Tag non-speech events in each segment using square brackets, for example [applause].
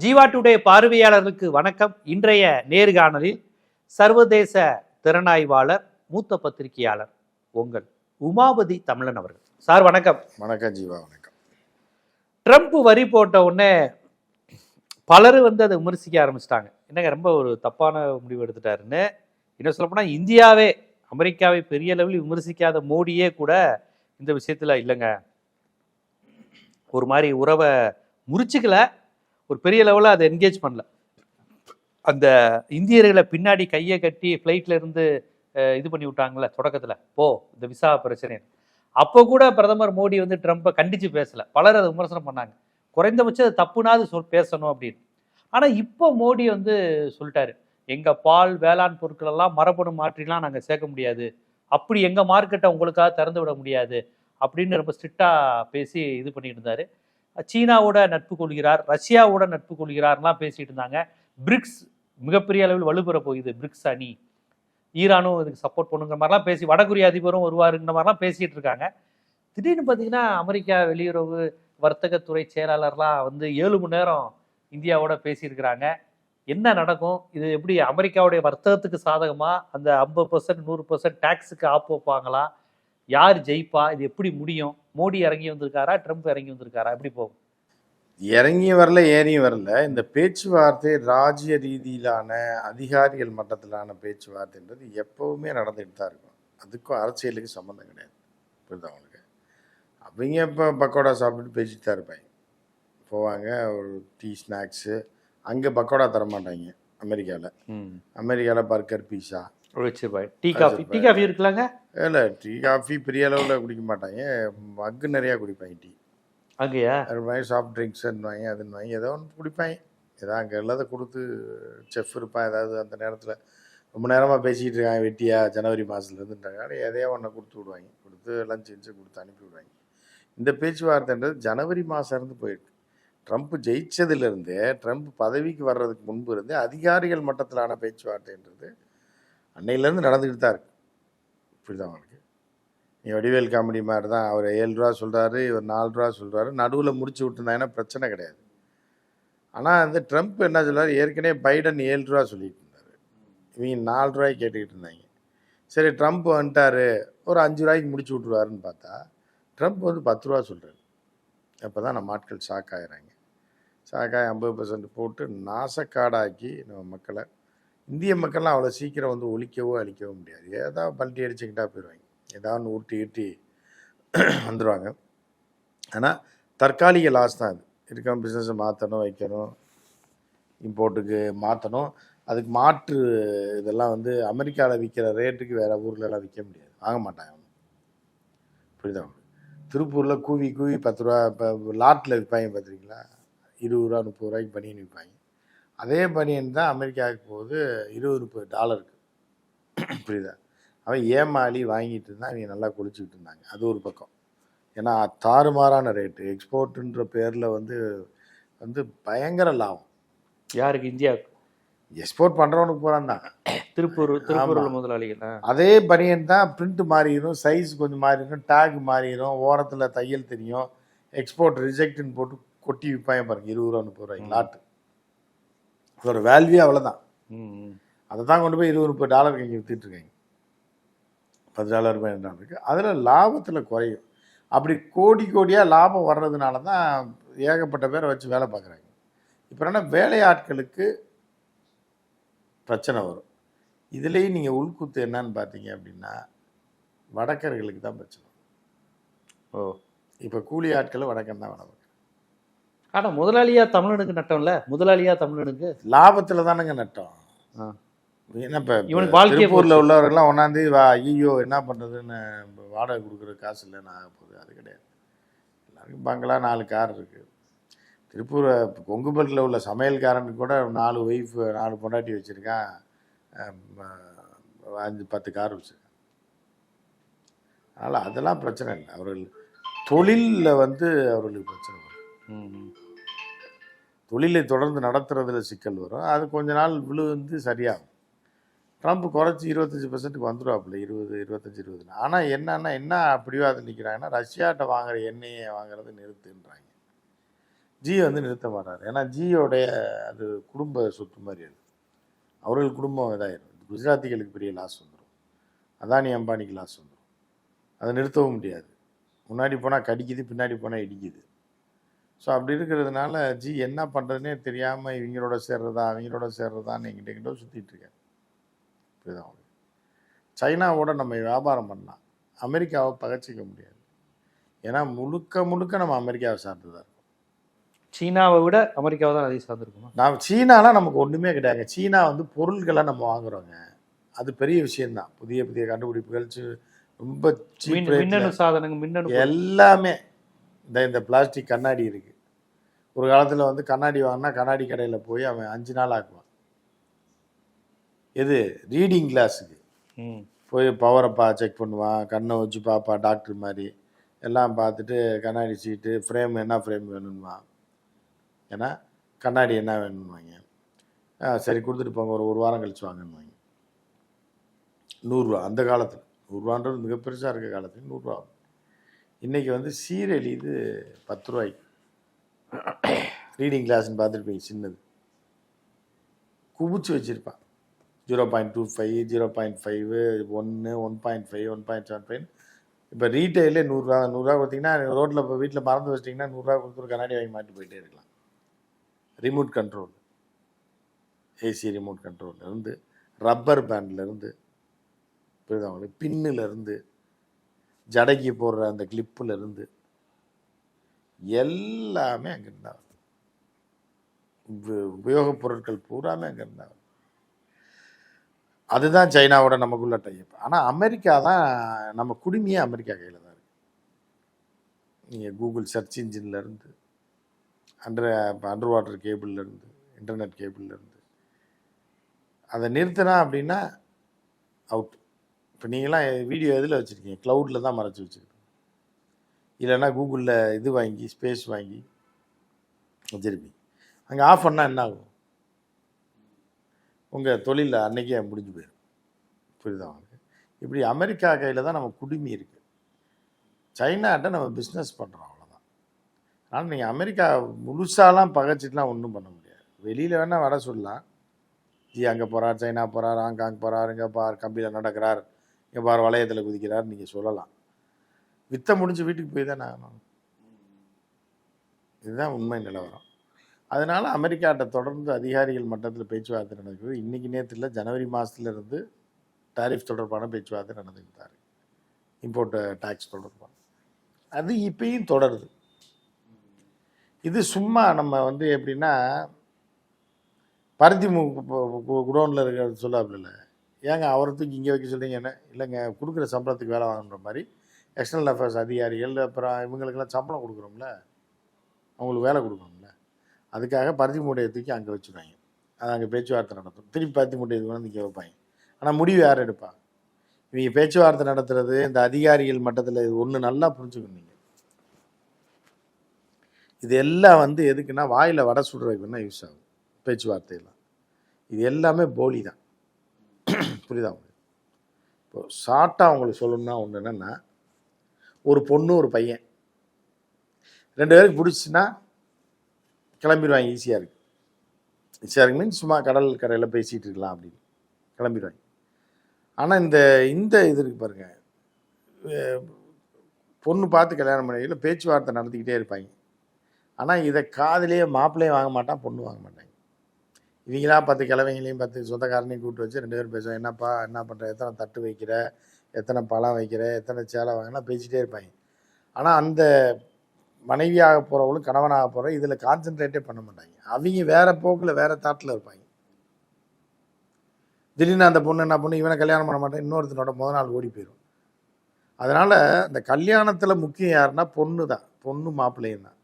Jeeva today பார்வையாளர்களுக்கு வணக்கம். இன்றைய நேர்காணலில் சர்வதேச திறனாய்வாளர் மூத்த பத்திரிகையாளர் உங்கள் உமாபதி தமிழன் அவர்கள். சார் வணக்கம். வணக்கம் ஜீவா வணக்கம். ட்ரம்ப் வரி போட்ட உடனே பலர் வந்து அதை விமர்சிக்க ஆரம்பிச்சிட்டாங்க. என்னங்க ரொம்ப ஒரு தப்பான முடிவு எடுத்துட்டாருன்னு. இன்னும் சொல்லப்போனால் இந்தியாவே அமெரிக்காவை பெரிய லெவலில் விமர்சிக்காத மோடியே கூட இந்த விஷயத்தில் இல்லைங்க. ஒரு மாதிரி உறவை முறிச்சுக்கல. ஒரு பெரிய லெவலில் அதை என்கேஜ் பண்ணல. அந்த இந்தியர்களை பின்னாடி கையை கட்டி ஃப்ளைட்ல இருந்து இது பண்ணி விட்டாங்கல்ல தொடக்கத்தில். போ இந்த விசா பிரச்சனை அப்போ கூட பிரதமர் மோடி வந்து ட்ரம்ப்பை கண்டித்து பேசலை. பலர் அதை விமர்சனம் பண்ணாங்க. குறைந்தபட்சம் அது தப்புனாது சொல் பேசணும் அப்படின்னு. ஆனால் இப்போ மோடி வந்து சொல்லிட்டாரு எங்கள் பால் வேளாண் பொருட்கள் எல்லாம் மரபணு மாற்றிலாம் நாங்கள் சேர்க்க முடியாது. அப்படி எங்கள் மார்க்கெட்டை உங்களுக்காக திறந்து விட முடியாது. அப்படின்னு ரொம்ப ஸ்ட்ரிக்டாக பேசி இது பண்ணிட்டு இருந்தாரு. சீனாவோட நட்பு கொள்கிறார் ரஷ்யாவோட நட்பு கொள்கிறார்லாம் பேசிட்டு இருந்தாங்க. பிரிக்ஸ் மிகப்பெரிய அளவில் வலுப்பெற போகுது பிரிக்ஸ் அணி. ஈரானும் இதுக்கு சப்போர்ட் பண்ணுங்கிற மாதிரிலாம் பேசி வடகொரிய அதிபரும் வருவாருங்கிற மாதிரிலாம் பேசிட்டு இருக்காங்க. திடீர்னு பார்த்தீங்கன்னா அமெரிக்கா வெளியுறவு வர்த்தகத்துறை செயலாளர்லாம் வந்து ஏழு மணி நேரம் இந்தியாவோட பேசியிருக்கிறாங்க. என்ன நடக்கும்? இது எப்படி அமெரிக்காவுடைய வர்த்தகத்துக்கு சாதகமா? அந்த ஐம்பது பர்சன்ட் நூறு பர்சன்ட் டேக்ஸுக்கு ஆப் வைப்பாங்களா? யார் ஜெயிப்பா? இது எப்படி முடியும்? மோடி இறங்கி வந்திருக்காரா ட்ரம்ப் இறங்கி வந்திருக்காரா? எப்படி போகும்? இறங்கியும் வரல ஏறியும் வரல. இந்த பேச்சுவார்த்தை ராஜ்ய ரீதியிலான அதிகாரிகள் மட்டத்திலான பேச்சுவார்த்தைன்றது எப்பவுமே நடந்துகிட்டு தான் இருக்கும். அதுக்கும் அரசியலுக்கு சம்மந்தம் கிடையாது. புரியுதா அவங்களுக்கு அவங்க இப்போ பக்கோடா சாப்பிட்டுட்டு பேசிட்டு தான் இருப்பாங்க. போவாங்க ஒரு டீ ஸ்நாக்ஸு. அங்கே பக்கோடா தர மாட்டாங்க அமெரிக்காவில் அமெரிக்காவில் பர்கர் பீஸா. வச்சிருப்பாங்க. டீ காஃபி டீ காஃபி இருக்குல்லங்க? இல்லை டீ காஃபி பெரிய அளவில் குடிக்க மாட்டாங்க. மக்கு நிறையா குடிப்பாங்க டீ. அங்கேயா? அது மாதிரி சாஃப்ட் ட்ரிங்க்ஸ் வாங்கி அதுன்னு வாங்கி ஏதோ ஒன்று குடிப்பாங்க. ஏதோ அங்கே எல்லாத கொடுத்து செஃப் இருப்பான் ஏதாவது அந்த நேரத்தில் ரொம்ப நேரமாக பேசிக்கிட்டு இருக்காங்க வெட்டியா ஜனவரி மாதத்துலேருந்துன்றாங்க எதையோ ஒன்று கொடுத்து விடுவாங்க. கொடுத்து லஞ்ச் கிஞ்சு கொடுத்து அனுப்பி விடுவாங்க. இந்த பேச்சுவார்த்தைன்றது ஜனவரி மாதம் இருந்து போயிருக்கு. ட்ரம்ப் ஜெயிச்சதுலேருந்தே ட்ரம்ப் பதவிக்கு வர்றதுக்கு முன்பு இருந்தே அதிகாரிகள் மட்டத்திலான பேச்சுவார்த்தைன்றது அன்னையிலேருந்து நடந்துக்கிட்டு தான் இருக்கு. இப்படிதான் அவனுக்கு நீ வடிவேல் காமெடி மாதிரி தான் அவர் ஏழு ரூபா சொல்கிறாரு இவர் நாலு ரூபா சொல்கிறாரு நடுவில் முடிச்சு விட்டுருந்தாங்கன்னா பிரச்சனை கிடையாது. ஆனால் வந்து ட்ரம்ப் என்ன சொல்கிறார் ஏற்கனவே பைடன் ஏழு ரூபா சொல்லிட்டு இருந்தார். இவங்க நாலு ரூபாய்க்கு கேட்டுக்கிட்டு இருந்தாங்க. சரி ட்ரம்ப் வந்துட்டாரு. ஒரு அஞ்சு ரூபாய்க்கு முடிச்சு விட்ருவாருன்னு பார்த்தா ட்ரம்ப் வந்து பத்து ரூபா சொல்கிறாரு அப்போ தான் நம்ம ஆட்கள் ஷாக் ஆகிறாங்க ஷாக் ஆகி ஐம்பது பர்சன்ட் போட்டு நாசக்காடாக்கி நம்ம மக்களை இந்திய மக்கள்லாம் அவ்வளோ சீக்கிரம் வந்து ஒழிக்கவோ அழிக்கவோ முடியாது. ஏதாவது பல்ட்டி அடிச்சுக்கிட்டா போயிடுவாங்க ஏதாவது ஊட்டி ஈட்டி [clears throat] வந்துடுவாங்க ஆனால் தற்காலிக லாஸ் தான் அது. இருக்க பிஸ்னஸை மாற்றணும் வைக்கணும் இம்போர்ட்டுக்கு மாற்றணும் அதுக்கு மாற்று இதெல்லாம் வந்து அமெரிக்காவில் விற்கிற ரேட்டுக்கு வேறு ஊர்லலாம் விற்க முடியாது. வாங்க மாட்டாங்க புரியுதா திருப்பூரில் கூவி கூவி பத்து ரூபா இப்போ லாட்டில் விற்பாங்க பார்த்துருக்கீங்களா இருபது ரூபா முப்பது ரூபாய்க்கு பனியன் விற்பாங்க அதே பனியன் தான் அமெரிக்காவுக்கு போகுது இருபது முப்பது டாலருக்கு. புரியுதா? அவன் ஏமாளி வாங்கிட்டு இருந்தான் அவங்க நல்லா குளிச்சுக்கிட்டு இருந்தாங்க. அது ஒரு பக்கம். ஏன்னா தாறுமாறான ரேட்டு எக்ஸ்போர்ட்டுன்ற பேரில் வந்து வந்து பயங்கர லாபம். யாருக்கு? இந்தியா எக்ஸ்போர்ட் பண்ணுறவனுக்கு போகிறான் தான். திருப்பூர் திருப்பூர் முதலாளிகள். அதே பனியன் தான் பிரிண்ட் மாறிடும் சைஸ் கொஞ்சம் மாறிடும் டேக் மாறிடும் ஓரத்தில் தையல் தெரியும். எக்ஸ்போர்ட் ரிஜெக்ட்னு போட்டு கொட்டி விற்பாங்க பாருங்க இருபது ரூபா முப்பது ரூபாய்க்கு லாட்டு அதோட வேல்யூ அவ்வளோதான். அதை தான் கொண்டு போய் இருபது முப்பது டாலருக்கு இங்கே வித்துட்டு இருக்காங்க. பத்து டாலர் பதினஞ்சு டாலருக்கு அதில் லாபத்தில் குறையும். அப்படி கோடி கோடியாக லாபம் வர்றதுனால தான் ஏகப்பட்ட பேரை வச்சு வேலை பார்க்குறாங்க. இப்போ என்ன வேலையாட்களுக்கு பிரச்சனை வரும். இதுலேயும் நீங்கள் உள்குத்து என்னன்னு பார்த்தீங்க அப்படின்னா வடக்கர்களுக்கு தான் பிரச்சனை. ஓ. இப்போ கூலி ஆட்கள் வடக்கன் தான் வேலை பார்க்குறாங்க ஆனா முதலாளியா தமிழனுக்கு நட்டம்ல? முதலாளியா தமிழனுக்கு? லாபத்தில் தானேங்க நட்டம். என்ன இப்போ இவனுக்கு. உள்ளவர்கள்லாம் ஒன்றாந்தேதி வா ஐயோ என்ன பண்ணுறதுன்னு வாடகை கொடுக்குற காசு இல்லைன்னு ஆக போகுது. அது கிடையாது. எல்லாருக்கும் பங்களா நாலு கார் இருக்குது திருப்பூர் கொங்குபட்டில் உள்ள சமையல்காரனுக்கு கூட நாலு ஒய்ஃப் நாலு பொண்டாட்டி வச்சுருக்கான். அஞ்சு பத்து கார் வச்சுருக்கான். அதனால் அதெல்லாம் பிரச்சனை இல்லை. அவர்கள் தொழிலில் வந்து அவர்களுக்கு பிரச்சனை வரும். ம், ம். தொழிலை தொடர்ந்து நடத்துறதுல சிக்கல் வரும். அது கொஞ்ச நாள் விழுந்து சரியாகும். ட்ரம்ப் குறைச்சி இருபத்தஞ்சி பர்சன்ட்டுக்கு வந்துடுவாப்புல இருபது இருபத்தஞ்சி இருபது. ஆனால் என்னன்னா என்ன அப்படியோ அது நிற்கிறாங்கன்னா ரஷ்யாட்ட வாங்குற எண்ணெயை வாங்குறது நிறுத்துன்றாங்க. ஜி வந்து நிறுத்த மாட்டார். ஏன்னா ஜியோடைய அது குடும்ப சொத்து மாதிரி அது. அவர்கள் குடும்பம் இதாயிரும். குஜராத்திகளுக்கு பெரிய லாஸ் வந்துடும் அதானி அம்பானிக்கு லாஸ் வந்துடும் அதை நிறுத்தவும் முடியாது. முன்னாடி போனால் கடிக்குது பின்னாடி போனால் இடிக்குது. ஸோ அப்படி இருக்கிறதுனால ஜி என்ன பண்ணுறதுனே தெரியாமல் இவங்களோட சேர்றதா அவங்களோட சேர்றதான்னு எங்கிட்ட எங்கிட்ட சுற்றிட்டு இருக்கேன். புரியுதா உங்களுக்கு? சைனாவோட நம்ம வியாபாரம் பண்ணலாம். அமெரிக்காவை பகச்சிக்க முடியாது. ஏன்னா முழுக்க முழுக்க நம்ம அமெரிக்காவை சார்ந்து தான் இருக்கோம். சீனாவை விட அமெரிக்காவை தான் அதிகம் சார்ந்திருக்குமா? நான் சீனாலாம் நமக்கு ஒன்றுமே கிடையாது சீனா வந்து பொருள்களை நம்ம வாங்குறோங்க. அது பெரிய விஷயம்தான். புதிய புதிய கண்டுபிடிப்புகள் ரொம்ப மின்னணு சாதனங்கள் மின்னணு. எல்லாமே. இந்த இந்த பிளாஸ்டிக் கண்ணாடி இருக்கு. ஒரு காலத்தில் வந்து கண்ணாடி வாங்கினா கண்ணாடி கடையில் போய் அவன் அஞ்சு நாள் ஆக்குவான். எது? ரீடிங் கிளாஸுக்கு. போய் பவரை பா செக் பண்ணுவான். கண்ணை வச்சு பார்ப்பா டாக்டர் மாதிரி. எல்லாம் பார்த்துட்டு கண்ணாடி சீட்டு ஃப்ரேம் என்ன ஃப்ரேம் வேணும்வான் ஏன்னா கண்ணாடி என்ன வேணும்வாங்க சரி கொடுத்துட்டு போங்க. ஒரு ஒரு வாரம் கழிச்சு வாங்கன்னுவாங்க. நூறுரூவா அந்த காலத்தில். நூறுரூவான்றது மிக பெருசாக இருக்க காலத்தில் நூறுரூவா இன்றைக்கி வந்து சீரழி இது பத்து ரூபாய்க்கு ரீடிங் கிளாஸ்னு பார்த்துருப்பீங்க சின்னது. குவிச்சு வச்சுருப்பான். Zero point two five zero point five ஒன்று one point five one point seven five இப்போ ரீட்டைலே நூறுரூவா நூறுரூவா கொடுத்தீங்கன்னா ரோட்டில் இப்போ வீட்டில் மறந்து வச்சிட்டிங்கன்னா நூறுரூவா கொடுத்து ஒரு கண்ணாடி வாங்கி மாட்டி போயிட்டே இருக்கலாம். ரிமோட் கண்ட்ரோல் ஏசி ரிமோட் கண்ட்ரோல்லேருந்து ரப்பர் பேண்ட்லேருந்து இருந்து புரியுதா ஜடைக்கு போடுற அந்த கிளிப்பில் இருந்து எல்லாமே அங்கே இருந்தா உபயோகப் பொருட்கள் பூராமே அங்கே இருந்தா அதுதான் சைனாவோட நமக்குள்ள டைப் ஆனால் அமெரிக்கா தான் நம்ம குடுமையே அமெரிக்கா கையில் தான் இருக்குது நீங்கள் கூகுள் சர்ச் இன்ஜின்லேருந்து அண்டர் அண்டர் வாட்டர் கேபிள்லேருந்து இன்டர்நெட் கேபிள்லேருந்து அதை நிறுத்தினா அப்படின்னா அவுட் இப்போ நீங்களாம் வீடியோ எதில் வச்சுருக்கீங்க? க்ளவுடில் தான் மறைச்சி வச்சுருக்கீங்க. இல்லைன்னா கூகுளில் இது வாங்கி ஸ்பேஸ் வாங்கி வச்சுருப்பீங்க. அங்கே ஆஃப் பண்ணால் என்ன ஆகும்? உங்கள் தொழிலில் அன்னைக்கே முடிஞ்சு போயிடும். புரியுதா உங்களுக்கு? இப்படி அமெரிக்கா கையில் தான் நம்ம குடுமி இருக்குது சைனாட்ட நம்ம பிஸ்னஸ் பண்ணுறோம் அவ்வளோதான் ஆனால் நீங்கள் அமெரிக்கா முழுசாலாம் பகைச்சிட்டுலாம் ஒன்றும் பண்ண முடியாது. வெளியில் வேணால் வர சொல்லலாம். ஜி அங்கே போகிறார் சைனா போகிறார் ஹாங்காங் போகிறார் இங்கே பார் கம்பியில் நடக்கிறார். எவ்வாறு வளையத்தில் குதிக்கிறார் நீங்கள் சொல்லலாம். வித்த முடிஞ்சு வீட்டுக்கு போய் தான் ஆகணும். இதுதான் உண்மை நிலவரம். அதனால் அமெரிக்காட்ட தொடர்ந்து அதிகாரிகள் மட்டத்தில் பேச்சுவார்த்தை நடக்குது. இன்றைக்கி நேரத்தில் ஜனவரி மாதத்துலேருந்து டாரிஃப் தொடர்பான பேச்சுவார்த்தை நடந்துக்கிட்டார் இம்போர்ட் டேக்ஸ் தொடர்பான. அது இப்பயும் தொடருது. இது சும்மா நம்ம வந்து எப்படின்னா பருத்தி குடோனில் இருக்கிறது சொல்லாப்புல ஏங்க அவரை தூக்கி இங்கே வைக்க சொல்றீங்க என்ன? இல்லைங்க கொடுக்குற சம்பளத்துக்கு வேலை வாங்குற மாதிரி. எக்ஸ்டர்னல் அஃபேர்ஸ் அதிகாரிகள் அப்புறம் இவங்களுக்கெல்லாம் சம்பளம் கொடுக்குறோம்ல அவங்களுக்கு வேலை கொடுக்கணும்ல? அதுக்காக பருத்தி மூட்டையை தூக்கி அங்கே வச்சுருவாங்க. அது அங்கே பேச்சுவார்த்தை நடத்தும். திருப்பி பருத்தி மூட்டையை இது வந்து இங்கே வைப்பாங்க. ஆனால் முடிவு யார் எடுப்பா? இவங்க பேச்சுவார்த்தை நடத்துறது இந்த அதிகாரிகள் மட்டத்தில் இது ஒன்று நல்லா புரிஞ்சுக்கணும் நீங்கள் இது எல்லாம் வந்து எதுக்குன்னா வாயில் வடை சுடுறதுக்கு வேணால் யூஸ் ஆகும். பேச்சுவார்த்தையெல்லாம். இது எல்லாமே போலி தான். புரியுதா உங்களுக்கு? இப்போ ஷார்ட்டாக உங்களுக்கு சொல்லணும்னா ஒன்று என்னென்னா ஒரு பொண்ணு ஒரு பையன். ரெண்டு பேருக்கு பிடிச்சின்னா கிளம்பிடுவாங்க ஈஸியாக இருக்கு. ஈஸியாக இருக்கு மீன்ஸ் சும்மா கடல் கரையில் பேசிகிட்டு இருக்கலாம் அப்படின்னு. கிளம்பிடுவாங்க. ஆனால் இந்த இந்த இது இருக்கு பாருங்க. பொண்ணு பார்த்து கல்யாணம் பண்ணிக்கல பேச்சுவார்த்தை நடத்திக்கிட்டே இருப்பாங்க. ஆனால் இதை காதுலேயே மாப்பிள்ளையே வாங்க மாட்டான் பொண்ணு வாங்க மாட்டாங்க. இவங்களாம் பத்து கிழவைங்களையும் பத்து சொந்தக்காரனையும் கூப்பிட்டு வச்சு ரெண்டு பேரும் பேசுவேன் என்னப்பா என்ன பண்ணுற எத்தனை தட்டு வைக்கிற? எத்தனை பழம் வைக்கிற? எத்தனை சேலை வாங்கினா பேசிகிட்டே இருப்பாங்க. ஆனால் அந்த மனைவியாக போகிறவங்களும் கணவனாக போகிற இதில் கான்சென்ட்ரேட்டே பண்ண மாட்டாங்க. அவங்க வேறு போக்கில் வேறு தாட்டில் இருப்பாங்க. திடீர்னு அந்த பொண்ணு என்ன பொண்ணு இவனை கல்யாணம் பண்ண மாட்டேன் இன்னொருத்தனோட முத நாள் ஓடி போயிடும் அதனால் இந்த கல்யாணத்தில் முக்கியம் யாருன்னா பொண்ணு தான் பொண்ணு மாப்பிள்ளையும் தான்.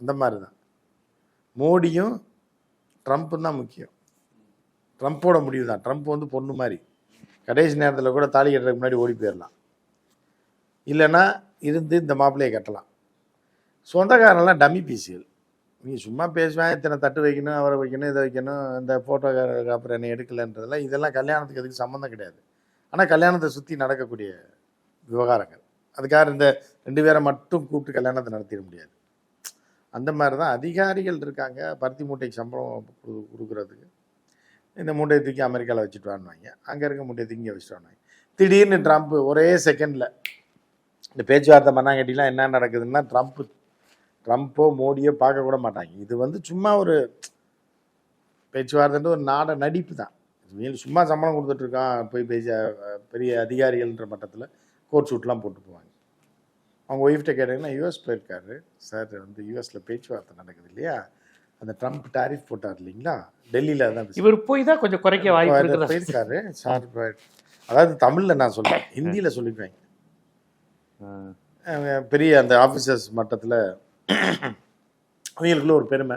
அந்த மாதிரி தான் மோடியும் ட்ரம்ப்பும் தான் முக்கியம். ட்ரம்ப்போட முடிவு தான் ட்ரம்ப் வந்து பொண்ணு மாதிரி. கடைசி நேரத்தில் கூட தாலி கட்டுறதுக்கு முன்னாடி ஓடி போயிடலாம் இல்லைன்னா இருந்து இந்த மாப்பிள்ளையை கட்டலாம். சொந்தக்காரெல்லாம் டம்மி பீஸுகள் நீ சும்மா பேசுவேன் இத்தனை தட்டு வைக்கணும் அவரை வைக்கணும் இதை வைக்கணும் இந்த ஃபோட்டோக்காரருக்கு அப்புறம் என்னை எடுக்கலைன்றதெல்லாம் இதெல்லாம் கல்யாணத்துக்கு அதுக்கு சம்மந்தம் கிடையாது. ஆனால் கல்யாணத்தை சுற்றி நடக்கக்கூடிய விவகாரங்கள். அதுக்காக இந்த ரெண்டு பேரை மட்டும் கூப்பிட்டு கல்யாணத்தை நடத்திட முடியாது. அந்த மாதிரி தான் அதிகாரிகள் இருக்காங்க. பருத்தி மூட்டைக்கு சம்பளம் கொடு- இந்த மூட்டையை தூக்கி அமெரிக்காவில் வச்சுட்டு வாங்குவாங்க அங்கே இருக்க மூட்டையை தூக்கி இங்கே வச்சுட்டு வாங்குவாங்க திடீர்னு ட்ரம்ப் ஒரே செகண்டில் இந்த பேச்சுவார்த்தை மண்ணாங்கட்டிலாம் என்ன நடக்குதுன்னா ட்ரம்ப் ட்ரம்ப்போ மோடியோ பார்க்க கூட மாட்டாங்க. இது வந்து சும்மா ஒரு பேச்சுவார்த்தைன்ற ஒரு நாட நடிப்பு தான். சும்மா சம்பளம் கொடுத்துட்ருக்கான் போய் பேச பெரிய அதிகாரிகள்ன்ற மட்டத்தில் கோட் ஷூட்லாம் போட்டு போவாங்க. அவங்க ஒய்ஃப்ட்ட கேட்டாங்கன்னா யூஎஸ் போயிருக்காரு. சார் வந்து யூஎஸில் பேச்சுவார்த்தை நடக்குது இல்லையா அந்த ட்ரம்ப் டாரிஃப் போட்டார் இல்லைங்களா? டெல்லியில் தான். இவர் போய் தான் கொஞ்சம் குறைக்க வாய்ப்பு போயிருக்காரு. சார் அதாவது தமிழில் நான் சொல்றேன். ஹிந்தியில் சொல்லிக்குவேன் பெரிய அந்த ஆஃபீஸர்ஸ் மட்டத்தில் அவங்களுக்குள்ள ஒரு பெருமை.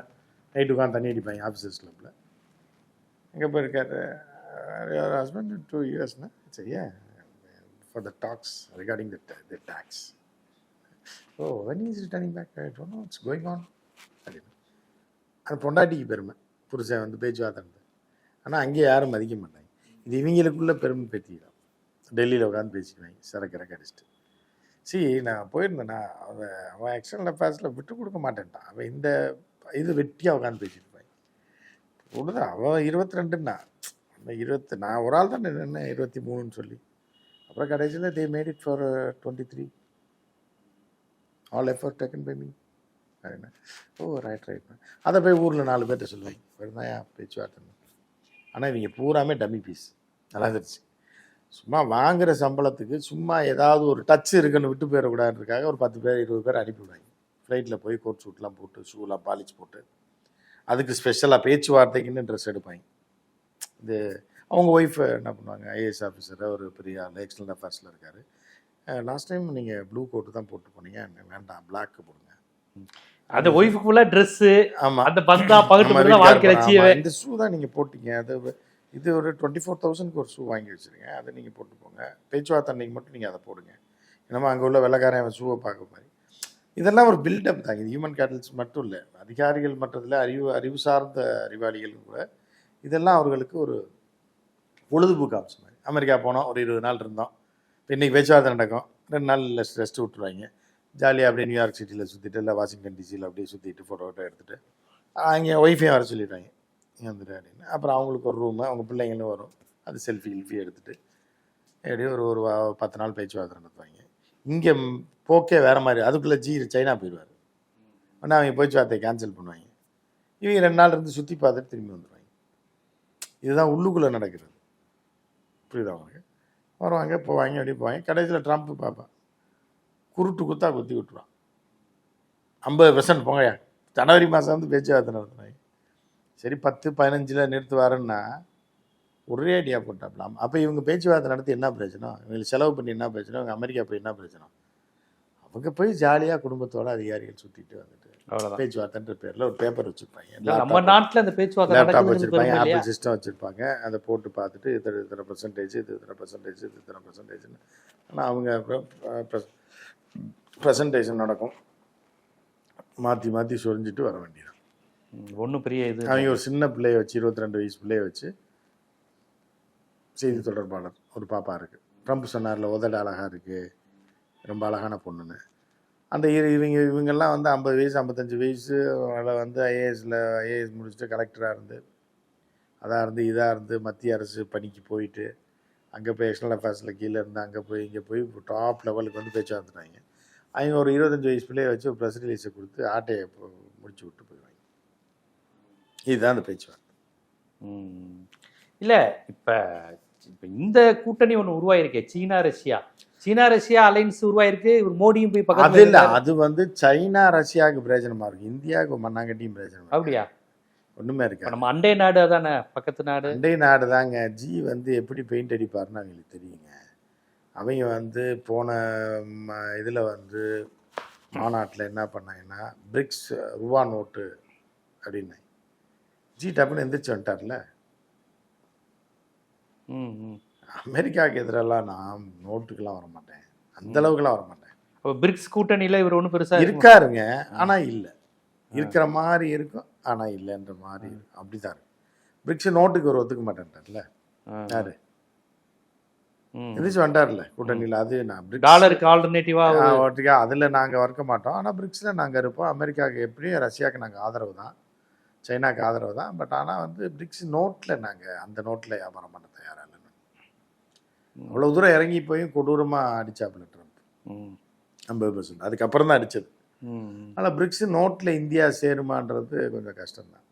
நைட்டு உட்காந்து தண்ணி அடிப்பாங்க ஆஃபீஸர்ஸ் கிளப்பில் எங்கே போயிருக்காரு? ஹஸ்பண்ட் டூ இயர்ஸ்னா சரியா for the tax regarding the tax oh when is returning back no it's going on அப்படின்னு அது பொண்டாட்டிக்கு பெருமை. புருஷன் வந்து பேச்சுவார்த்தை ஆனால் அங்கே யாரும் மதிக்க மாட்டாங்க. இது இவங்களுக்குள்ள பெருமை பேத்திக்கலாம் டெல்லியில் உட்காந்து பேசிக்குவாங்க சிறக்கிற இறக்க அடிச்சுட்டு. சி நான் போயிருந்தேன்னா அவன் அவன் எக்ஸ்டர்னல் அஃபேர்ஸில் விட்டு கொடுக்க மாட்டேன்ட்டான். அவன் இந்த இது வெட்டியாக உட்காந்து பேசியிருப்பாங்க. இருப்பாங்க ஒன்றுதான் அவன் இருபத்தி ரெண்டுன்னா அவன் இருபத்தி நான் ஒரு ஆள் தான் என்ன இருபத்தி மூணுன்னு சொல்லி. அப்புறம் கடைசியில் they made it for twenty three all effort taken by me அப்படின்னா ஓ ரைட் ரைட் அதை போய் ஊரில் நாலு பேர்கிட்ட சொல்லுவாங்க வருந்தாயா பேச்சுவார்த்தை. ஆனால் இவங்க பூராமே டம்மி பீஸ் நல்லா இருந்துச்சு. சும்மா வாங்குற சம்பளத்துக்கு சும்மா ஏதாவது ஒரு டச் இருக்குன்னு விட்டு போயிடக்கூடாதுன்றதுக்காக ஒரு பத்து பேர் இருபது பேர் அனுப்பிவிடுவாங்க ஃப்ளைட்டில் போய் கோட் ஷூட்லாம் போட்டு ஷூலாம் பாலிஷ் போட்டு அதுக்கு ஸ்பெஷலாக பேச்சுவார்த்தைக்குன்னு ட்ரெஸ் எடுப்பாங்க. இது அவங்க ஒய்ஃப் என்ன பண்ணுவாங்க? ஐஏஎஸ் ஆஃபீஸர் ஒரு பெரிய எக்ஸ்டர்னல் அஃபேர்ஸில் இருக்கார். லாஸ்ட் டைம் நீங்கள் ப்ளூ கோட்டு தான் போட்டு போனீங்க. வேண்டாம் பிளாக் போடுங்க. அந்த ஒய்ஃபுக்கு ஃபுல்லா ட்ரெஸ் ஆமாம் அந்த பந்தா பகட்டு வாழ்க்கை லட்சியமே இந்த ஷூ தான் நீங்கள் போட்டீங்க. அது இது ஒரு டுவெண்ட்டி ஃபோர் தௌசண்ட்க்கு ஒரு ஷூ வாங்கி வச்சுருங்க. அதை நீங்கள் போட்டு போங்க. பேச்சுவார்த்தை அன்னைக்கு மட்டும் நீங்கள் அதை போடுங்க. என்னமோ அங்கே உள்ள வெள்ளக்காரன் ஷூவை பார்க்க மாதிரி இதெல்லாம் ஒரு பில்டப் தான். இது ஹியூமன் கேட்டல்ஸ் மட்டும் இல்லை. அதிகாரிகள் மட்டத்தில் அறிவு அறிவு சார்ந்த அறிவாளிகளும் கூட இதெல்லாம் அவர்களுக்கு ஒரு பொழுதுபோக்கு அம்சம் மாதிரி. அமெரிக்கா போனோம் ஒரு இருபது நாள் இருந்தோம். இன்றைக்கி பேச்சுவார்த்தை நடக்கும். ரெண்டு நாள் ரெஸ்ட் விட்டுருவாங்க. ஜாலியாக அப்படியே நியூயார்க் சிட்டியில் சுற்றிட்டு இல்லை வாஷிங்டன் டிசியில் அப்படியே சுற்றிட்டு ஃபோட்டோ எடுத்துகிட்டு அங்கே ஒய்ஃபையும் வர சொல்லிடுவாங்க. இங்கே வந்துட்டு அப்படின்னு. அப்புறம் அவங்களுக்கு ஒரு ரூமு அவங்க பிள்ளைங்களும் வரும். அது செல்ஃபி கில்ஃபி எடுத்துகிட்டு எப்படியும் ஒரு ஒரு வா- பத்து நாள் பேச்சுவார்த்தை நடத்துவாங்க. இங்கே போக்கே வேறு மாதிரி. அதுக்குள்ளே ஜி சைனா போயிடுவார். ஆனால் அவங்க பேச்சுவார்த்தையை கேன்சல் பண்ணுவாங்க. இவங்க ரெண்டு நாள் இருந்து சுற்றி பார்த்துட்டு திரும்பி வந்துடுவாங்க இதுதான் உள்ளுக்குள்ளே நடக்கிறது. புரியுதா அவங்களுக்கு வருவாங்க போவாங்க அப்படியே போவாங்க. கடைசியில் ட்ரம்ப் பார்ப்பான். குருட்டு குத்தா குத்தி விட்டுருவான். ஐம்பது பெர்சன்ட் போங்கயா ஜனவரி மாதம் வந்து பேச்சுவார்த்தை நடத்துனாங்க சரி பத்து பதினஞ்சில் நிறுத்துவாருன்னா ஒரே ஐடியா போட்டாப்லாம் அப்போ இவங்க பேச்சுவார்த்தை நடத்தி என்ன பிரச்சனை? இவங்களுக்கு செலவு பண்ணி என்ன பிரச்சனை? இவங்க அமெரிக்கா போய் என்ன பிரச்சனை? அவங்க போய் ஜாலியாக குடும்பத்தோட அதிகாரிகள் சுற்றிட்டு வந்துட்டு பேச்சுவார்த்தைன்ற பேரில் ஒரு பேப்பர் வச்சுருப்பாங்க. நம்ம நாட்டுல அந்த பேச்சுவார்த்தை லேப்டாப் வச்சுருப்பாங்க ஆப்பிள் சிஸ்டம் வச்சுருப்பாங்க. அதை போட்டு பார்த்துட்டு இத்தனை இத்தனை பர்சன்டேஜ் இது இத்தனை பர்சன்டேஜ் இது இத்தனை பர்சன்டேஜ்னு ஆனால் அவங்க ப்ரெசன்டேஷன் நடக்கும். மாற்றி மாற்றி சொரிஞ்சிட்டு வர வேண்டியது ம், ஒண்ணும் பெரிய இது அவங்க ஒரு சின்ன பிள்ளைய வச்சு இருபத்தி ரெண்டு வயசு பிள்ளைய வச்சு செய்தி தொடர்பாளர் ஒரு பாப்பா இருக்கு. ட்ரம்ப் சொன்னார்ல உதட அழகா இருக்கு. ரொம்ப அழகான பொண்ணுன்னு. அந்த இவங்க இவங்கெல்லாம் வந்து ஐம்பது வயசு ஐம்பத்தஞ்சு வயசு அதில் வந்து ஐஏஎஸில் ஐஏஎஸ் முடிச்சுட்டு கலெக்டராக இருந்து அதாக இருந்து இதாக இருந்து மத்திய அரசு பணிக்கு போயிட்டு அங்கே போய் எக்ஸ்டர்னல் அஃபேர்ஸில் கீழே இருந்து அங்கே போய் இங்கே போய் டாப் லெவலுக்கு வந்து பேச்சு வந்துட்டாங்க அவங்க ஒரு இருபத்தஞ்சி வயசு பிள்ளைய வச்சு ஒரு ப்ரெஸ் ரிலீஸை கொடுத்து ஆட்டையை முடிச்சு விட்டு போயிடுவாங்க. இதுதான் அந்த பேச்சுவார்த்தை. இல்லை இப்போ இப்போ இந்த கூட்டணி ஒன்று உருவாயிருக்கே China Russia. China Russia alliance உருவாயிருக்கு. இவர் மோடியும் போய் பக்கத்துல இல்ல. அது வந்து சைனா ரஷ்யாவுக்கு பிரயோஜனமா இருக்கும் இந்தியாவுக்கு மண்ணாங்கட்டியும் பிரயோஜனம் அப்படியா? ஒண்ணுமே இப்ப இருக்காது நம்ம அண்டை நாடு அதானே? பக்கத்து நாடு. அண்டை நாடு தாங்க. ஜி வந்து எப்படி பெயிண்ட் அடிப்பாருன்னு அவங்களுக்கு தெரியுங்க. அவங்க வந்து போன இதுல வந்து மாநாட்டில் என்ன பண்ணாங்கன்னா பிரிக்ஸ் ரூபா நோட்டு அப்படின்னு. ஜி டப்புன்னு எந்திரிச்சு வந்துட்டார்ல. ம், ம். அமெரிக்காவுக்கு எதிரெல்லாம் நான் நோட்டுக்கெல்லாம் வர மாட்டேன் அந்த அளவுக்குலாம் வர மாட்டேன் அப்ப பிரிக்ஸ் கூட்டணியில இவர் ஒண்ணும் பெருசா இருக்குமா? இருக்காருங்க. ஆனா இல்ல. இருக்கிற மாதிரி இருக்கும். ஆனா இல்லைன்ற மாதிரி இருக்கும். அப்படிதான் இருக்கு. பிரிக்ஸ் நோட்டுக்கு ஒரு ஒத்துக்க மாட்டேன்ட்டார்ல. ஆ. யாரு. எந்திரிச்சு வந்துட்டார்ல கூட்டணியில். அது நான் டாலருக்கு ஆல்டர்னேட்டிவா ஆ, ஒட்டுக்கா அதில் நாங்கள் வர்க்க மாட்டோம். ஆனால் பிரிக்ஸில் நாங்கள் இருப்போம். அமெரிக்காவுக்கு எப்படியும் ரஷ்யாவுக்கு நாங்கள் ஆதரவு தான். சைனாக்கு ஆதரவு தான். பட் ஆனால் வந்து பிரிக்ஸ் நோட்டில் நாங்கள் அந்த நோட்டில் வியாபாரம் பண்ண தயாராக அவ்வளோ தூரம் இறங்கி போயும் கொடூரமாக அடிச்சாப்புல ட்ரம்ப். ஐம்பது பர்சன்ட் அதுக்கப்புறம் தான் அடிச்சது. ஆனால் பிரிக்ஸ் நோட்டில் இந்தியா சேருமான்றது கொஞ்சம் கஷ்டம்தான்.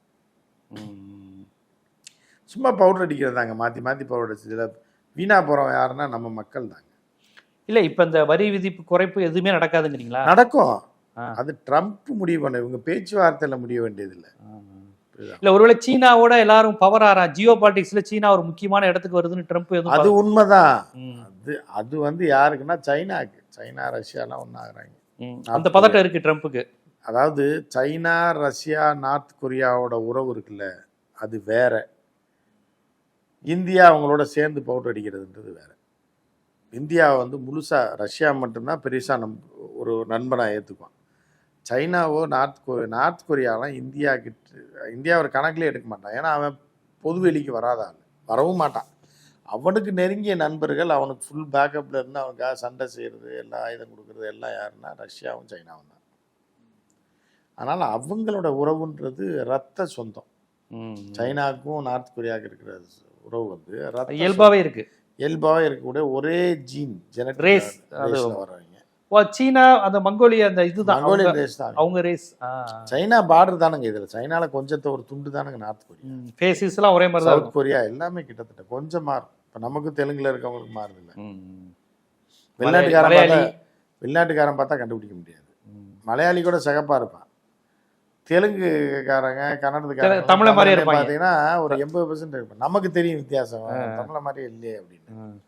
சும்மா பவுடர் அடிக்கிறது தாங்க மாற்றி மாற்றி பவுடர் அடிச்சதுல வீணா போகிறவன் யாருன்னா நம்ம மக்கள் தாங்க இல்ல இப்ப இந்த வரி விதிப்பு குறைப்பு எதுவுமே நடக்காதுங்கிறீங்களா நடக்கும். அது ட்ரம்ப் முடிவு பண்ண இவங்க பேச்சுவார்த்தையில் முடிய வேண்டியதில்லை? இல்ல ஒருவேளை சீனாவோட எல்லாரும் பவர் ஆறா? ஜியோ பாலிடிக்ஸ்ல சீனா ஒரு முக்கியமான இடத்துக்கு வருதுன்னு ட்ரம்ப் அது உண்மைதான். அது அது வந்து யாருக்குன்னா சைனாக்கு. சைனா ரஷ்யாலாம் ஒன்றாகிறாங்க. அந்த பதட்டம் இருக்கு ட்ரம்ப்புக்கு அதாவது சைனா ரஷ்யா நார்த் கொரியாவோட உறவு இருக்குல்ல அது வேற. இந்தியா அவங்களோட சேர்ந்து பவுடர் அடிக்கிறதுன்றது வேற. இந்தியா வந்து முழுசா ரஷ்யா மட்டும்தான் பெருசா நம் ஒரு நண்பனா ஏத்துக்குவான். சைனாவோ நார்த் கொ நார்த் கொரியாலாம் இந்தியா கிட்ட இந்தியா ஒரு கணக்கிலே எடுக்க மாட்டான். ஏன்னா அவன் பொதுவெளிக்கு வராத ஆள். வரவும் மாட்டான். அவனுக்கு நெருங்கிய நண்பர்கள் அவனுக்கு ஃபுல் பேக்கப்ல இருந்து அவனுக்காக சண்டை செய்யறது எல்லாம் ஆயுதம் கொடுக்கறது எல்லாம் யாருன்னா ரஷ்யாவும் சைனாவும் தான். அதனால அவங்களோட உறவுன்றது ரத்த சொந்தம். சைனாவுக்கும் நார்த் கொரியாவுக்கு இருக்கிற உறவு வந்து ரத்த இயல்பாவே இருக்கு. இயல்பாவே இருக்கக்கூடிய ஒரே ஜீன் வரவங்க ஓ சீனா அந்த மங்கோலியா அந்த இதுதான். அவங்க- மங்கோலியன் ரேஸ் தான். அவங்க ரேஸ் சைனா பார்டர் தானுங்க இதுல. சைனால கொஞ்சத்தை ஒரு துண்டு தானுங்க நார்த் கொரியா. ஃபேஸஸ் எல்லாம் ஒரே மாதிரி சவுத் கொரியா எல்லாமே கிட்டத்தட்ட கொஞ்சம் மாறும். இப்ப நமக்கு தெலுங்குல இருக்கவங்களுக்கு மாறுது இல்ல. வெளிநாட்டுக்காரன். பார்த்தா வெளிநாட்டுக்காரன் பார்த்தா கண்டுபிடிக்க முடியாது. மலையாளி கூட சிகப்பா இருப்பான். தெலுங்குக்காரங்க கன்னடத்துக்காரங்க தமிழ இருப்பாங்க. பாத்தீங்கன்னா ஒரு எண்பது பர்சன்ட் இருப்பான் நமக்கு தெரியும் வித்தியாசம். தமிழ மாதிரியே இல்லையே அப்படின்னு. ம்.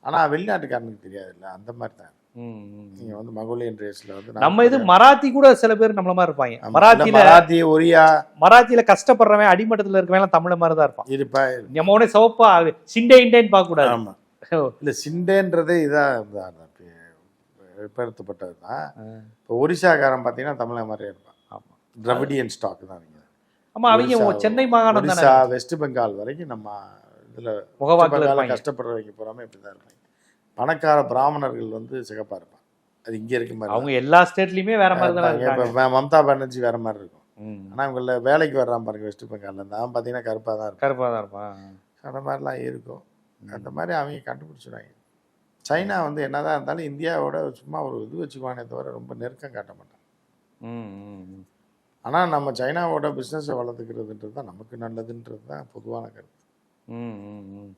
ஆனா வெளிநாட்டுக்காரனுக்கு தெரியாது இல்ல அந்த மாதிரி தான் நீங்க வந்து மங்கோலியன் ரேஸ்ல வந்து நம்ம இது மராத்தி கூட சில பேர் நம்மள மாதிரி இருப்பாங்க. மராத்தியில மராத்தி ஒரியா. மராத்தியில கஷ்டப்படுறவன் அடிமட்டத்துல இருக்கவன் தமிழ மாதிரி தான் இருப்பான். இருப்பா நம்ம உடனே சிவப்பா சிண்டே இண்டேன்னு பார்க்க கூடாது ஆமா இல்ல சிண்டேன்றதே இதா ஏற்படுத்தப்பட்டது தான் இப்போ ஒரிசாக்காரன் பார்த்தீங்கன்னா தமிழ மாதிரியே இருப்பான். ஆமா. திரவிடியன் ஸ்டாக் தான் ஆமா அவங்க சென்னை மாகாணம் ஒரிசா வெஸ்ட் பெங்கால் வரைக்கும் நம்ம இதுல முகவாக்குல கஷ்டப்படுறவங்க பூராமே இப்படி தான் இருப்பாங்க. பணக்கார பிராமணர்கள் வந்து சிகப்பா இருப்பான் அது இங்க இருக்க மாதிரி அவங்க எல்லா ஸ்டேட்லயுமே வேற மாதிரி தான். இப்ப மம்தா பானர்ஜி வேற மாதிரி இருக்கும். ம். ஆனா இவங்கள வேலைக்கு வர்றான் பாருங்க வெஸ்ட் பெங்கால்ல இருந்து அவன் பார்த்தீங்கன்னா கருப்பா தான் இருப்பான் கருப்பா தான் இருப்பான். அந்த மாதிரிலாம் இருக்கும். அந்த மாதிரி அவங்க கண்டுபிடிச்சிடுவாங்க சைனா வந்து என்னதான் இருந்தாலும் இந்தியாவோட சும்மா ஒரு இது வச்சுக்குவானே தவிர ரொம்ப நெருக்கம் காட்ட மாட்டான். ஆனால் நம்ம சைனாவோட பிஸ்னஸை வளர்த்துக்கிறதுன்றது தான் நமக்கு நல்லதுன்றது தான் பொதுவான கருத்து. ம்,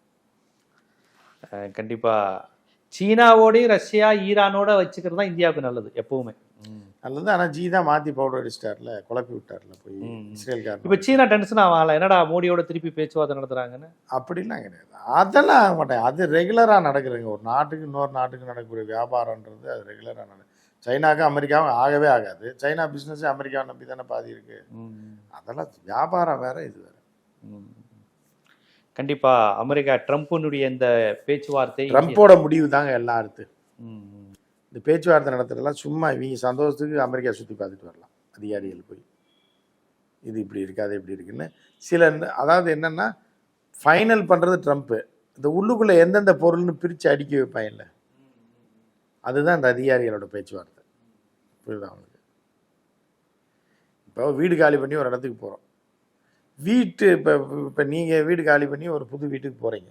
சீனாவோடயும் ரஷ்யா ஈரானோட வச்சுக்கிறது தான் இந்தியாவுக்கு நல்லது எப்பவுமே. நல்லது ஆனால் ஜி தான் மாற்றி பவுடர் அடிச்சிட்டார்ல குழப்பி விட்டார்ல போய். இஸ்ரேல்காரன் இப்ப சீனா டென்ஷன் ஆகல என்னடா மோடியோட திருப்பி பேச்சுவார்த்தை நடத்துறாங்கன்னு? அப்படிலாம் கிடையாது. அதெல்லாம் ஆக மாட்டேன். அது ரெகுலராக நடக்குதுங்க. ஒரு நாட்டுக்கு இன்னொரு நாட்டுக்கு நடக்கக்கூடிய வியாபாரன்றது அது ரெகுலராக நட சைனாக்கும் அமெரிக்காவும் ஆகவே ஆகாது. சைனா பிஸ்னஸ் அமெரிக்காவை நம்பி தானே பாதி இருக்கு. அதெல்லாம் வியாபாரம் வேற இது வேற. கண்டிப்பா அமெரிக்கா ட்ரம்ப்புனுடைய இந்த பேச்சுவார்த்தை ட்ரம்ப்போட முடிவு தாங்க எல்லாம் அடுத்து ம், இந்த பேச்சுவார்த்தை நடத்துறதெல்லாம் சும்மா இவங்க சந்தோஷத்துக்கு அமெரிக்கா சுற்றி பார்த்துட்டு வரலாம். அதிகாரிகள் போய். இது இப்படி இருக்கு அது இப்படி இருக்குன்னு. சில அதாவது என்னன்னா ஃபைனல் பண்ணுறது ட்ரம்ப்பு இந்த உள்ளுக்குள்ளே எந்தெந்த பொருள்னு பிரித்து அடுக்கி வைப்பாங்கல்ல அதுதான் இந்த அதிகாரிகளோட பேச்சுவார்த்தை. புரியுதா அவங்களுக்கு இப்போ வீடு காலி பண்ணி ஒரு இடத்துக்கு போகிறோம் வீட்டு இப்போ இப்போ நீங்கள் வீடு காலி பண்ணி ஒரு புது வீட்டுக்கு போகிறீங்க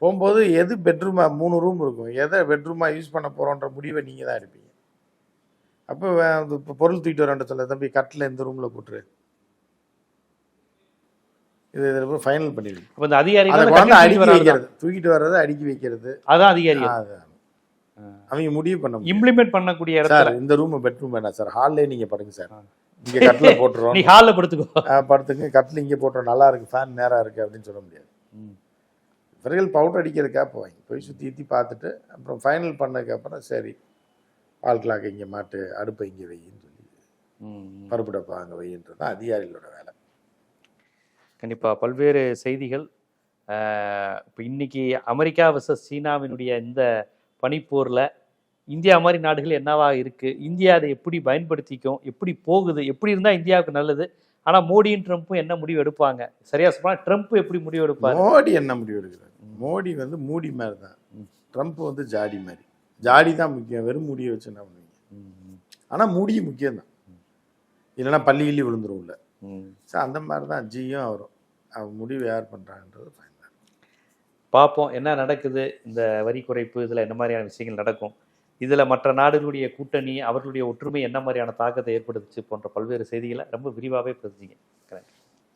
போகும்போது எது பெட்ரூமாக மூணு ரூம் இருக்கும். எதை பெட்ரூமாக யூஸ் பண்ண போகிறோன்ற முடிவை நீங்கள் தான் எடுப்பீங்க. அப்போ இப்போ பொருள் தூக்கிட்டு வரேன் சொல்ல தம்பி கட்டில் இந்த ரூமில் போட்டுரு. இது இதில் ஃபைனல் பண்ணிடுங்க அப்ப இந்த அதிகாரிகள் அதை வந்து குழந்தை கட்டில் அடுக்கி வைக்கிறது. தூக்கிட்டு வர்றது அடுக்கி வைக்கிறது. தான். அதான் அதிகாரிகள் அது அவங்க முடிவு பண்ண இம்ப்ளிமெண்ட் பண்ணக்கூடிய இடத்துல. சார் இந்த ரூம் பெட்ரூம் வேணாம். சார் ஹால்லே நீங்க படுங்க சார். இங்க கட்டில போட்டுருவோம் நீ ஹால்ல படுத்துக்கோ. படுத்துங்க கட்டில் இங்கே போட்டுரும் நல்லா இருக்கு. ஃபேன் நேரா இருக்கு அப்படின்னு சொல்ல முடியாது. இவர்கள் பவுடர் அடிக்கிறதுக்காக போவாங்க போய் சுற்றி சுற்றி பார்த்துட்டு அப்புறம் ஃபைனல் பண்ணதுக்கப்புறம் சரி பால் கிளாக் இங்கே மாட்டு அடுப்பை இங்கே வையின்னு சொல்லி ம். பருப்பு டப்பா அங்கே வையின்றது தான் அதிகாரிகளோட வேலை. கண்டிப்பா. பல்வேறு செய்திகள் இப்ப இன்னைக்கு அமெரிக்கா vs சீனாவினுடைய இந்த பனிப்போர்ல இந்தியா மாதிரி நாடுகள் என்னவா இருக்கு? இந்தியா அதை எப்படி பயன்படுத்திக்கும்? எப்படி போகுது? எப்படி இருந்தா இந்தியாவுக்கு நல்லது? ஆனா மோடியும் ட்ரம்ப்பும் என்ன முடிவு எடுப்பாங்க? சரியா சொன்னா ட்ரம்ப் எப்படி முடிவு எடுப்பாரு? மோடி என்ன முடிவு எடுக்கிறார்? மோடி வந்து மூடி மாதிரி தான் ட்ரம்ப் வந்து ஜாடி மாதிரி. ஜாடி தான் முக்கியம். வெறும் முடியை வச்சு என்ன பண்ணுவீங்க? ம், ஆனால் முடி முக்கியம்தான். இல்லைன்னா பள்ளி கிள்ளி விழுந்துரும் உள்ள. ம். ஸோ அந்த மாதிரி தான் ஜியும் அவரும். அவங்க முடிவு யார் பண்ணுறாங்கன்றது பார்ப்போம். என்ன நடக்குது? இந்த வரி குறைப்பு இதில் என்ன மாதிரியான விஷயங்கள் நடக்கும்? இதில் மற்ற நாடுகளுடைய கூட்டணி அவர்களுடைய ஒற்றுமை என்ன மாதிரியான தாக்கத்தை ஏற்படுத்துச்சு போன்ற பல்வேறு செய்திகளை ரொம்ப விரிவாகவே பிரதிச்சிங்க